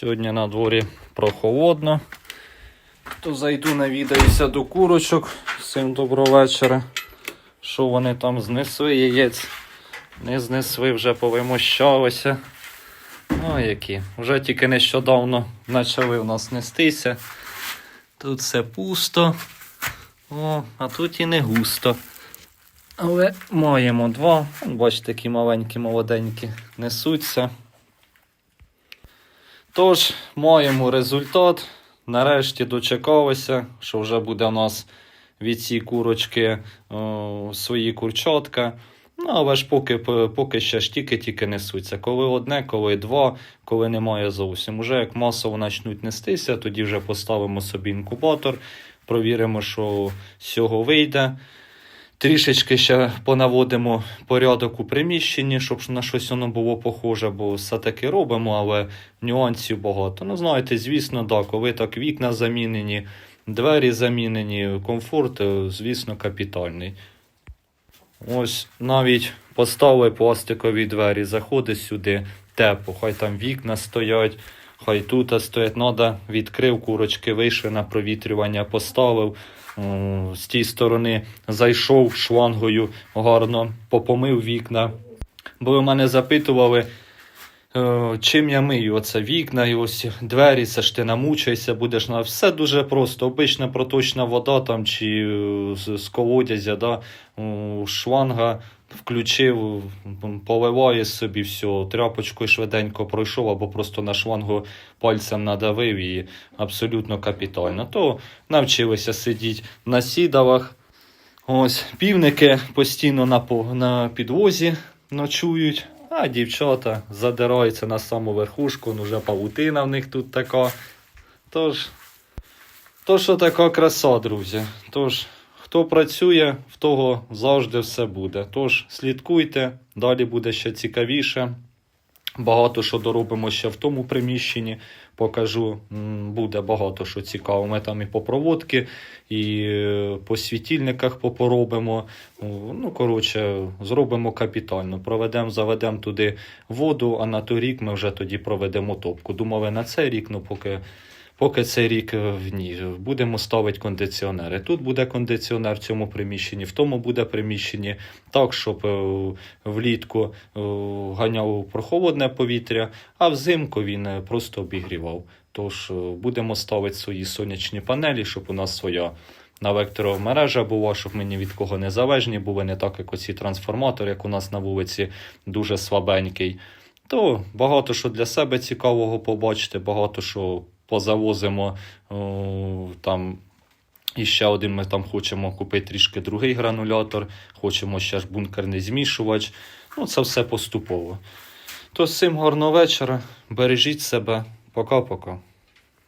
Сьогодні на дворі прохолодно. То зайду навідаюся до курочок. Всім доброго вечора. Що вони там знесли яєць? Не знесли, вже повимощалися. Ну, які. Вже тільки нещодавно почали у нас нестися. Тут все пусто. О, а тут і не густо. Але маємо два. Бачите, такі маленькі, молоденькі несуться. Тож, маємо результат. Нарешті дочекалися, що вже буде у нас від цієї курочки о, свої курчатка. Ну, але ж поки, поки ще тільки-тільки несуться. Коли одне, коли два, коли немає зовсім. Уже як масово почнуть нестися, тоді вже поставимо собі інкубатор, провіримо, що з цього вийде. Трішечки ще понаводимо порядок у приміщенні, щоб на щось воно було похоже, бо все-таки робимо, але нюансів багато. Ну, знаєте, звісно, да, коли так вікна замінені, двері замінені, комфорт, е, звісно, капітальний. Ось навіть поставили пластикові двері, заходить сюди тепло, хай там вікна стоять, хай тут стоять. Надо, відкрив курочки, вийшли на провітрювання, поставив. З тієї сторони зайшов шлангою гарно, попомив вікна. Бо ви мене запитували, е, чим я мию оце вікна і ось двері, це ж ти намучайся, будеш на все дуже просто. Обична проточна вода там чи е, з, колодязя, да, о, шланга включив, поливає собі все, тряпочкою швиденько пройшов або просто на шлангу пальцем надавив і абсолютно капітально. То навчилися сидіти на сідалах. Ось півники постійно на, на підвозі ночують, а дівчата задираються на саму верхушку, ну вже павутина в них тут така. Тож, то, що така краса, друзі. Тож, хто працює, в того завжди все буде. Тож, слідкуйте, далі буде ще цікавіше. Багато що доробимо ще в тому приміщенні. Покажу, буде багато що цікаво. Ми там і по проводки, і е, по світильниках попоробимо. Ну, коротше, зробимо капітально. Проведемо, заведемо туди воду, а на той рік ми вже тоді проведемо топку. Думали на цей рік, ну поки. Поки цей рік е, ні, будемо ставити кондиціонери. Тут буде кондиціонер в цьому приміщенні, в тому буде приміщенні, так, щоб е, влітку е, ганяв прохолодне повітря, а взимку він просто обігрівав. Тож будемо ставити свої сонячні панелі, щоб у нас своя на векторова мережа була, щоб ми ні від кого не залежні були, не так, як оці трансформатори, як у нас на вулиці, дуже слабенький. То багато що для себе цікавого побачити, багато що позавозимо там. І ще один ми там хочемо купити трішки другий гранулятор, хочемо ще ж бункерний змішувач. Ну, це все поступово. То всім гарного вечора. Бережіть себе. Пока-пока.